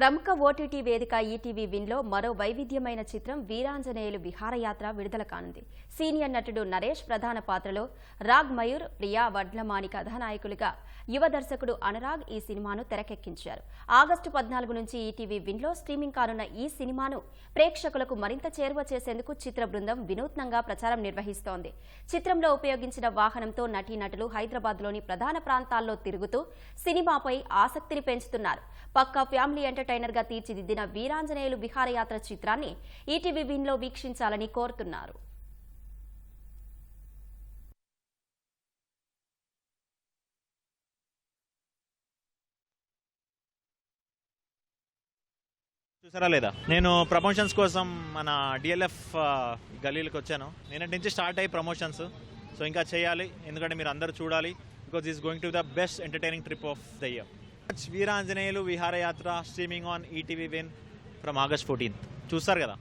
ప్రముఖ ఓటీటీ వేదిక ఈటీవీ విన్లో మరో వైవిధ్యమైన చిత్రం వీరాంజనేయులు విహారయాత్ర విడుదల కానుంది. సీనియర్ నటుడు నరేష్ ప్రధాన పాత్రలో రాగ్ మయూర్ ప్రియా వడ్లమాని కథానాయకులుగా యువ దర్శకుడు అనురాగ్ ఈ సినిమాను తెరకెక్కించారు. ఆగస్టు పద్నాలుగు నుంచి ఈటీవీ విన్లో స్ట్రీమింగ్ కానున్న ఈ సినిమాను ప్రేక్షకులకు మరింత చేరువ చేసేందుకు చిత్ర బృందం వినూత్నంగా ప్రచారం నిర్వహిస్తోంది. చిత్రంలో ఉపయోగించిన వాహనంతో నటీనటులు హైదరాబాద్లోని ప్రధాన ప్రాంతాల్లో తిరుగుతూ సినిమాపై ఆసక్తిని పెంచుతున్నారు. పక్కా ఫ్యామిలీ ఎంటర్టైనర్ గా తీర్చిదిద్దిన వీరాంజనేయులు విహారయాత్ర చిత్రాన్ని ఈటీవీ విన్లో వీక్షించాలని కోరుతున్నారు. చూసారా లేదా? నేను ప్రమోషన్స్ కోసం మన డిఎల్ఎఫ్ గలీలకు వచ్చాను. నేనటి నుంచి స్టార్ట్ అయ్యి ప్రమోషన్స్. సో ఇంకా చేయాలి. ఎందుకంటే మీరు అందరూ చూడాలి. Because is going to the best entertaining trip of the year. Veeranjaneyulu Viharayatra streaming on ETV Win from August fourteenth చూస్తారు కదా?